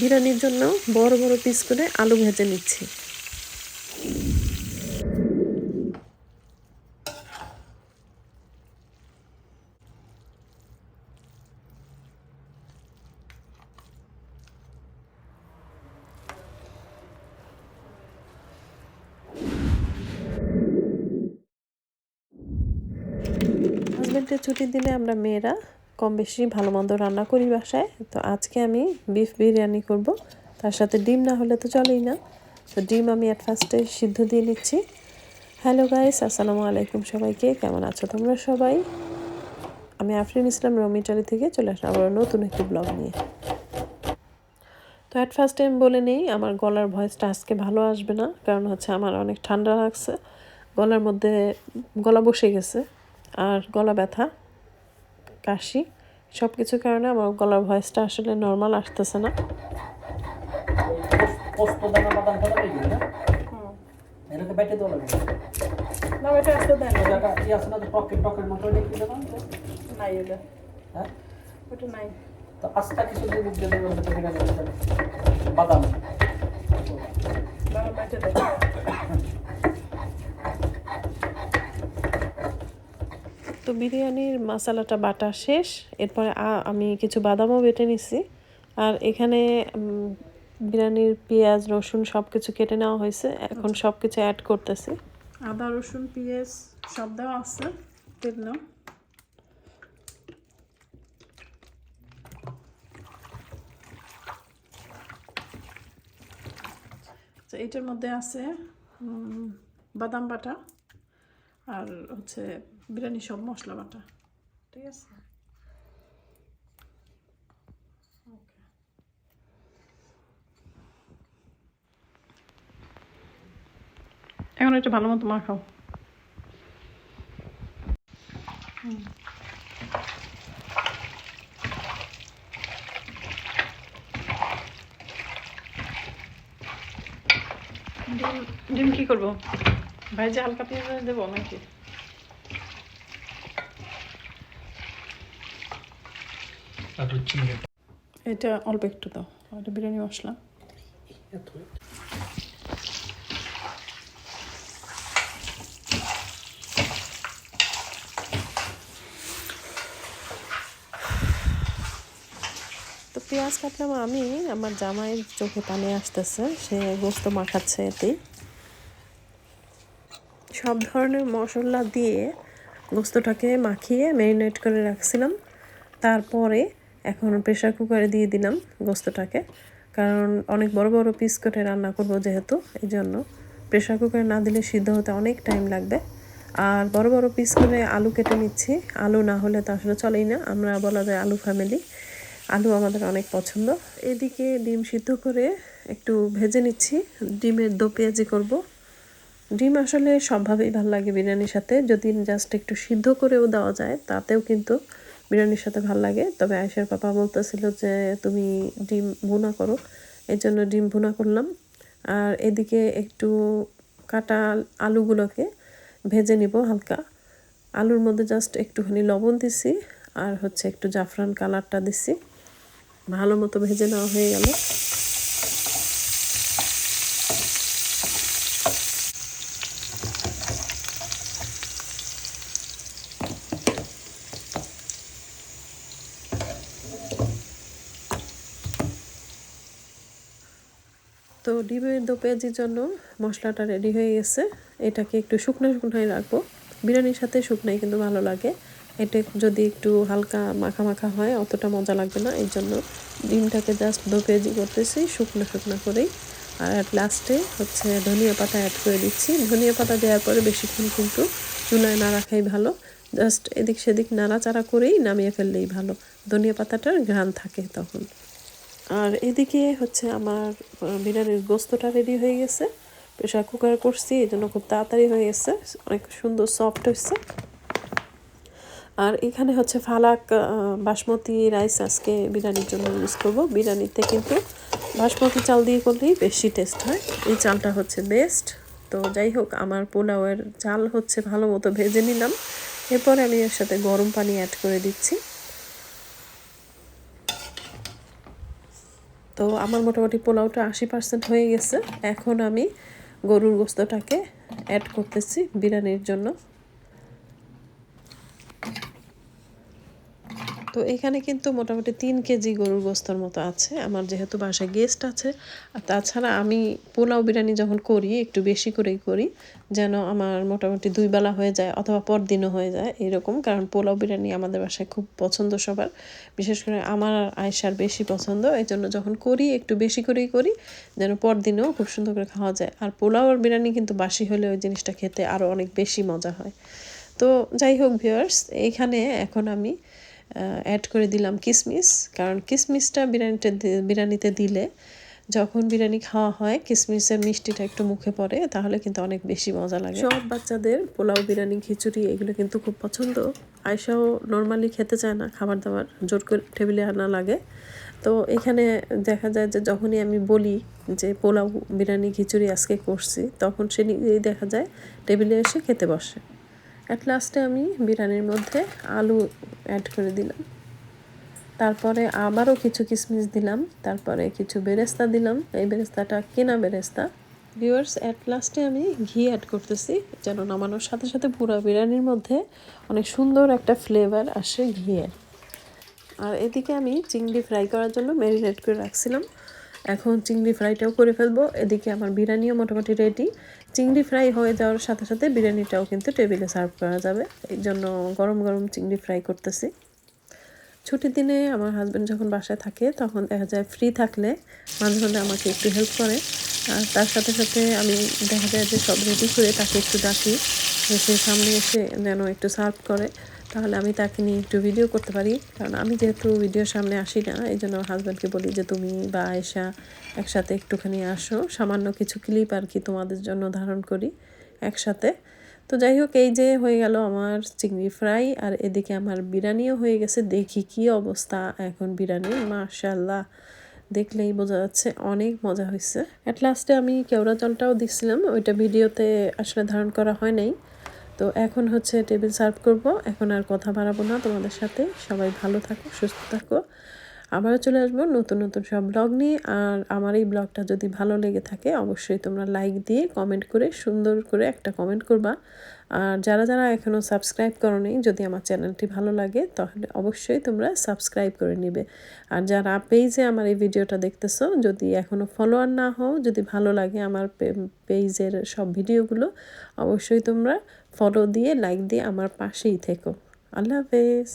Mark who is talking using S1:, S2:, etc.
S1: বিরিয়ানির জন্য বড় বড় পিস করে আলু ভেজে নিচ্ছি। ছুটির দিনে আমরা মেয়েরা কম বেশি ভালো মন্দ রান্না করি বাসায়। তো আজকে আমি বিফ বিরিয়ানি করব। তার সাথে ডিম না হলে তো চলেই না। তো ডিম আমি অ্যাট ফার্স্টে সিদ্ধ দিয়ে নিচ্ছি। হ্যালো গাইস আসসালামু আলাইকুম সবাইকে। কেমন আছো তোমরা সবাই? আমি আফরিন ইসলাম রমিটারি থেকে চলে আসলাম আবার নতুন একটি ব্লগ নিয়ে। তো অ্যাট ফার্স্ট টাইম বলে নেই, আমার গলার ভয়েসটা আজকে ভালো আসবে না। কারণ হচ্ছে আমার অনেক ঠান্ডা লাগছে। গলার মধ্যে গলা বসে গেছে। আর গলা ব্যথা। কাশি সব কিছুর কারণে আমার গলার ভয়েসটা আসলে নর্মাল আসতেছে না।
S2: বাদাম তো
S1: বিরিয়ানির মশলাটা বাটা শেষ। এরপরে আমি কিছু বাদামও বেটে নিছি। আর এখানে বিরিয়ানির পেঁয়াজ রসুন সব কিছু কেটে নেওয়া হয়েছে। এখন সব কিছু অ্যাড করতেছি।
S3: আদা রসুন পেঁয়াজ সব দেওয়া আছে। দেখলাম তো এটার মধ্যে আছে বাদাম বাটা। আর হচ্ছে বিরিয়ানি সব মশলা বাটা। ঠিক আছে? এখন এটা ভালো মতো মাখাও। ডিম কি করব? ভাইজে হালকা পেঁয়াজ দেবো নাকি এটা অল্প একটু দাও। এটা বিরিয়ানি মশলা।
S1: পেঁয়াজ কাটলাম আমি আমার জামাইয়ের চোখে পানি আসতেছে, সে গোস্ত মাখাচ্ছে এতেই। সব ধরনের মশলা দিয়ে গোস্তটাকে মাখিয়ে ম্যারিনেট করে রাখছিলাম। তারপরে এখন প্রেশার কুকারে দিয়ে দিলাম গোস্তটাকে। কারণ অনেক বড় বড় পিস করে রান্না করব যেহেতু এই জন্য প্রেশার কুকারে না দিলে সিদ্ধ হতে অনেক টাইম লাগবে। আর বড় বড় পিস করে আলু কেটে নিচ্ছি। আলু না হলে তো আসলে চলেই না। আমরা বলা যায় আলু ফ্যামিলি আলু আমাদের অনেক পছন্দ। এদিকে ডিম সিদ্ধ করে একটু ভেজে নিচ্ছি। ডিমের দো পেঁয়াজি করব। ডিম আসলে সবভাবেই ভালো লাগে বিরিয়ানির সাথে। যদি জাস্ট একটু সিদ্ধ করেও দেওয়া যায়, তাতেও কিন্তু বিরিয়ানির সাথে ভালো লাগে। তবে আয়েশার পাপা বলতেছিল যে, তুমি ডিম ভুনা করো। এই জন্য ডিম ভুনা করলাম। আর এদিকে একটু কাটা আলুগুলোকে ভেজে নিব হালকা। আলুর মধ্যে জাস্ট একটুখানি লবণ দিছি, আর হচ্ছে একটু জাফরান কালারটা দিছি। ভালো মতো ভেজে নেওয়া হয়ে গেল। তো ডিমের দো পেঁয়াজির জন্য মশলাটা রেডি হয়ে গেছে। এটাকে একটু শুকনো শুকনোই রাখব। বিরিয়ানির সাথে শুকনোই কিন্তু ভালো লাগে। এটা যদি একটু হালকা মাখা মাখা হয়, অতটা মজা লাগবে না। এই জন্য ডিমটাকে জাস্ট দো পেঁয়াজি করতেছি, শুকনো শুকনো করেই। আর অ্যাট লাস্টে হচ্ছে ধনিয়া পাতা অ্যাড করে দিচ্ছি। ধনিয়া পাতা দেওয়ার পরে বেশিক্ষণ কিন্তু চুলায় না রাখাই ভালো। জাস্ট এদিক সেদিক নাড়াচাড়া করেই নামিয়ে ফেললেই ভালো। ধনিয়া পাতাটার ঘ্রাণ থাকে তখন। আর এদিকে হচ্ছে আমার বিরিয়ানির গোস্তটা রেডি হয়ে গেছে। প্রেশার কুকার করছি, এই জন্য খুব তাড়াতাড়ি হয়ে গেছে। অনেক সুন্দর সফট হয়েছে। আর এখানে হচ্ছে ফালাক বাসমতি, রাইস আজকে বিরিয়ানির জন্য ইউজ করব। বিরিয়ানিতে কিন্তু বাসমতি চাল দিয়ে করলেই বেশি টেস্ট হয়। এই চালটা হচ্ছে বেস্ট তো যাই হোক, আমার পোলাওয়ের চাল হচ্ছে ভালো মতো ভেজে নিলাম। এরপরে আমি এর সাথে গরম পানি অ্যাড করে দিচ্ছি। তো আমার মোটামুটি পোলাওটা আশি পার্সেন্ট হয়ে গেছে। এখন আমি গরুর গোস্তটাকে অ্যাড করতেছি বিরিয়ানির জন্য। তো এখানে কিন্তু মোটামুটি তিন কেজি গরুর গোস্তর মতো আছে। আমার যেহেতু বাসায় গেস্ট আছে, আর তাছাড়া আমি পোলাও বিরিয়ানি যখন করি, একটু বেশি করেই করি, যেন আমার মোটামুটি দুই বেলা হয়ে যায় অথবা পরদিনও হয়ে যায় এরকম, কারণ পোলাও বিরিয়ানি আমাদের বাসায় খুব পছন্দ সবার। বিশেষ করে আমার আয়সার বেশি পছন্দ এই জন্য যখন করি, একটু বেশি করেই করি, যেন পরদিনও খুব সুন্দর করে খাওয়া যায়। আর পোলাও আর বিরিয়ানি কিন্তু বাসি হলে ওই জিনিসটা খেতে আরও অনেক বেশি মজা হয়। তো যাই হোক ভিউয়ার্স এইখানে এখন আমি অ্যাড করে দিলাম কিসমিস। কারণ কিসমিসটা বিরিয়ানিতে বিরিয়ানিতে দিলে যখন বিরিয়ানি খাওয়া হয়, কিসমিসের মিষ্টিটা একটু মুখে পড়ে, তাহলে কিন্তু অনেক বেশি মজা লাগে। সব বাচ্চাদের পোলাও, বিরিয়ানি, খিচুড়ি এগুলো কিন্তু খুব পছন্দ। আয়সাও নর্মালি খেতে চায় না খাবার দাবার জোর করে টেবিলে আনা লাগে। তো এখানে দেখা যায় যে যখনই আমি বলি যে পোলাও, বিরিয়ানি, খিচুড়ি আজকে করছি, তখন সে নিজেই দেখা যায় টেবিলে এসে খেতে বসে। অ্যাট লাস্টে আমি বিরিয়ানির মধ্যে আলু অ্যাড করে দিলাম। তারপরে আবারও কিছু কিশমিশ দিলাম, তারপরে কিছু বেরেস্তা দিলাম। এই বেরেস্তাটা কেনা বেরেস্তা। ভিউয়ার্স অ্যাট লাস্টে আমি ঘি অ্যাড করতেছি, যেন নামানোর সাথে সাথে পুরো বিরিয়ানির মধ্যে অনেক সুন্দর একটা ফ্লেভার আসে ঘিয়ের আর এদিকে আমি চিংড়ি ফ্রাই করার জন্য ম্যারিনেট করে রাখছিলাম। এখন চিংড়ি ফ্রাইটাও করে ফেলব। এদিকে আমার বিরিয়ানিও মোটামুটি রেডি চিংড়ি ফ্রাই হয়ে যাওয়ার সাথে সাথে বিরিয়ানিটাও কিন্তু টেবিলে সার্ভ করা যাবে। এই জন্য গরম গরম চিংড়ি ফ্রাই করতেছি। ছুটির দিনে আমার হাজব্যান্ড যখন বাসায় থাকে, তখন দেখা যায় ফ্রি থাকলে মাঝে মাঝে আমাকে একটু হেল্প করে। আর তার সাথে সাথে আমি দেখা যায় যে সব রেডি করে তাকে একটু ডাকি। সে সামনে এসে যেন একটু সার্ভ করে। তাহলে আমি তাকে নিয়ে একটু ভিডিও করতে পারি। কারণ আমি যেহেতু ভিডিওর সামনে আসি না, এই জন্য হাজব্যান্ডকে বলি যে, তুমি বা আয়েশা একসাথে একটুখানি আসো। সামান্য কিছু ক্লিপ আর কি তোমাদের জন্য ধারণ করি একসাথে। তো যাই হোক, এই যে হয়ে গেল আমার চিংড়ি ফ্রাই। আর এদিকে আমার বিরিয়ানিও হয়ে গেছে। দেখি কি অবস্থা এখন বিরিয়ানি। মাশাল্লাহ দেখলেই বোঝা যাচ্ছে অনেক মজা হয়েছে। অ্যাট লাস্টে আমি কেওড়া জলটাও দিচ্ছিলাম ওইটা ভিডিওতে আসলে ধারণ করা হয় নাই। তো এখন হচ্ছে টেবিল সার্ভ করব। এখন আর কথা বাড়াবো না তোমাদের সাথে। সবাই ভালো থাকো, সুস্থ থাকো। আবারও চলে আসব নতুন নতুন সব ব্লগ নিয়ে। আর আমার এই ব্লগটা যদি ভালো লেগে থাকে, অবশ্যই তোমরা লাইক দিয়ে কমেন্ট করে, সুন্দর করে একটা কমেন্ট করবা। আর যারা যারা এখনও সাবস্ক্রাইব করোনি, যদি আমার চ্যানেলটি ভালো লাগে, তাহলে অবশ্যই তোমরা সাবস্ক্রাইব করে নিবে। আর যারা পেজে আমার এই ভিডিওটা দেখতেছো, যদি এখনও ফলোয়ার না হও, যদি ভালো লাগে আমার পেজের সব ভিডিওগুলো অবশ্যই তোমরা ফলো দিয়ে লাইক দিয়ে আমার পাশেই থেকো। আল্লাহ হাফেজ।